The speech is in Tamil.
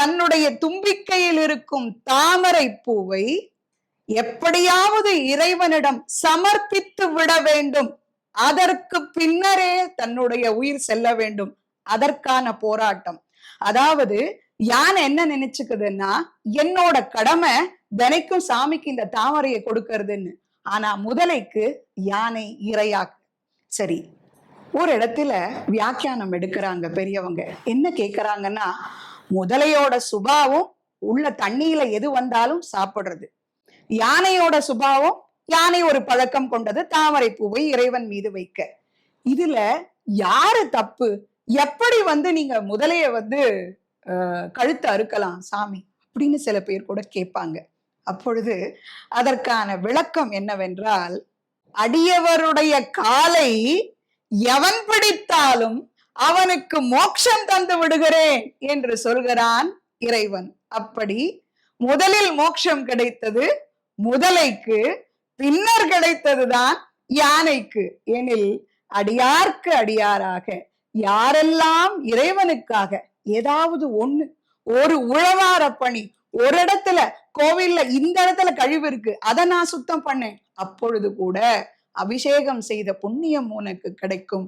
தன்னுடைய தும்பிக்கையில் இருக்கும் தாமரை பூவை எப்படியாவது இறைவனிடம் சமர்ப்பித்து விட வேண்டும். அதற்கு பின்னரே தன்னுடைய உயிர் செல்ல வேண்டும். அதற்கான போராட்டம். அதாவது யானை என்ன நினைச்சுக்குதுன்னா என்னோட கடமை தினைக்கும் சாமிக்கு இந்த தாமரையை கொடுக்கறதுன்னு. ஆனா முதலைக்கு யானை இரையாக்கு. சரி ஒரு இடத்துல வியாக்கியானம் எடுக்கிறாங்க பெரியவங்க. என்ன கேக்குறாங்கன்னா முதலையோட சுபாவம் உள்ள தண்ணியில எது வந்தாலும் சாப்பிடுறது. யானையோட சுபாவம் யானை ஒரு பழக்கம் கொண்டது தாமரை பூவை இறைவன் மீது வைக்க. இதுல யாரு தப்பு? எப்படி வந்து நீங்க முதலைய வந்து அஹ், கழுத்தை அறுக்கலாம் சாமி அப்படின்னு சில பேர் கூட கேட்பாங்க. அப்பொழுது அதற்கான விளக்கம் என்னவென்றால் அடியவருடைய காலை எவன் பிடித்தாலும் அவனுக்கு மோட்சம் தந்து விடுகிறேன் என்று சொல்கிறான் இறைவன். அப்படி முதலில் மோட்சம் கிடைத்தது முதலைக்கு பின்னர் கிடைத்ததுதான் யானைக்கு. எனில் அடியார்க்கு அடியாராக யாரெல்லாம் இறைவனுக்காக ஏதாவது ஒண்ணு ஒரு உழவார பணி ஒரு இடத்துல கோவில்ல இந்த இடத்துல கழிவு இருக்கு அதை நான் சுத்தம் பண்ணேன். அப்பொழுது கூட அபிஷேகம் செய்த புண்ணியம் உனக்கு கிடைக்கும்.